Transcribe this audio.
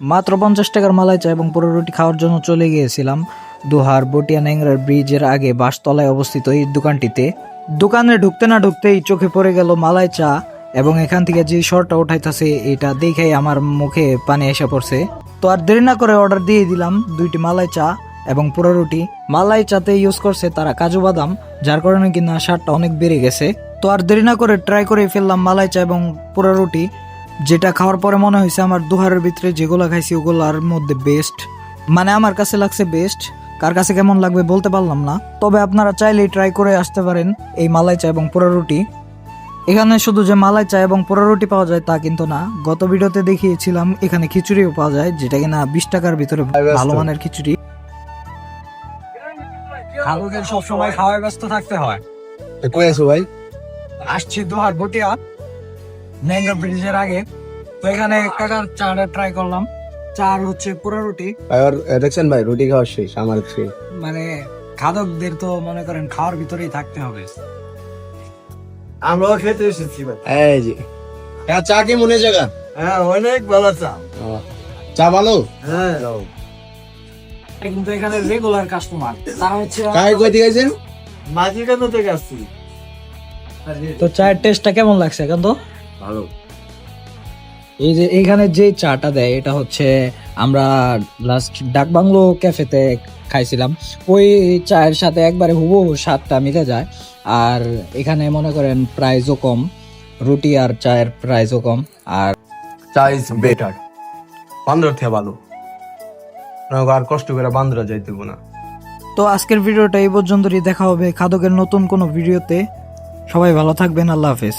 মাত্র পঞ্চাশ টাকার মালাই চা এবং পুরো রুটি খাওয়ার জন্য চলে গিয়েছিলাম দুহার বটিয়া ন্যাংরার ব্রিজের আগে বাসতলায় অবস্থিত এই দোকানটিতে। দোকানে ঢুকতে না ঢুকতেই চোখে পড়ে গেল মালাই চা এবং এখান থেকে যে শর্টটা উঠাইতেছে, এটা দেখেই আমার মুখে পানি এসে পড়ছে। তো আর দেরি না করে অর্ডার দিয়ে দিলাম দুইটি মালাই চা এবং পুরো রুটি। মালাই চাতে ইউজ করছে তারা কাজু বাদাম, যার কারণে কিনা স্বাদটা অনেক বেড়ে গেছে। তো আর দেরি না করে ট্রাই করে ফেললাম মালাই চা এবং পুরো রুটি। যেটা খাওয়ার পরে মনে হয়েছে আমার দুহারের ভিতরে যেগুলো খাইছি ওগুলোর মধ্যে বেস্ট মানে আমার কাছে লাগছে বেস্ট কার কাছে কেমন লাগবে বলতে পারলাম না। তবে আপনারা চাইলেই ট্রাই করে আসতে পারেন এই মালাই চা এবং পোড়া রুটি। এখানে শুধু যে মালাই চা এবং পোড়া রুটি পাওয়া যায় তা কিন্তু না। গত ভিডিওতে দেখিয়েছিলাম এখানে খিচুড়িও পাওয়া যায় যেটা কিনা বিশ টাকার ভিতরে ভালো মানের খিচুড়ি। সবসময় খাওয়ায় ব্যস্ত থাকতে হয়। কই আছো ভাই? আসছি দুহার বটিয়া। ন্যাংরা ব্রিজের আগে। তো এখানে কাকার চাটা ট্রাই করলাম। চার হচ্ছে পুরো রুটি। ওর দেখছেন ভাই রুটি খাওয়া শেষ আমার মানে খাদকদের তো মনে করেন খাওয়ার ভিতরেই থাকতে হবে। আমরাও খেতে এসেছি ভাই। এই যে। হ্যাঁ চা কি মনে জায়গা? হ্যাঁ অনেক ভালো চা। চা ভালো? হ্যাঁ। কিন্তু এখানে রেগুলার কাস্টমার তারা হচ্ছে কাই কই দিয়ে গেছেন মাঝি কেন থেকে আসছি। তো চায়ের টেস্টটা কেমন লাগছে এখন তো? ভালো। এই যে এখানে যে চাটা দেয় এটা হচ্ছে আমরা লাস্ট ডাকবাংলো ক্যাফেতে খাইছিলাম। ওই চায়ের সাথে একবারে হুবহু স্বাদটা মিলে যায়। আর এখানে মনে করেন প্রাইসও কম রুটি আর চায়ের প্রাইসও কম আর চা ইজ বেটার বান্দর থেকে ভালো। আর কষ্ট করে বান্দরা যাইতে না। তো আজকের ভিডিওটা এই পর্যন্তই। দেখা হবে খাদকের নতুন কোনো ভিডিওতে। সবাই ভালো থাকবেন। আল্লাহ হাফেজ।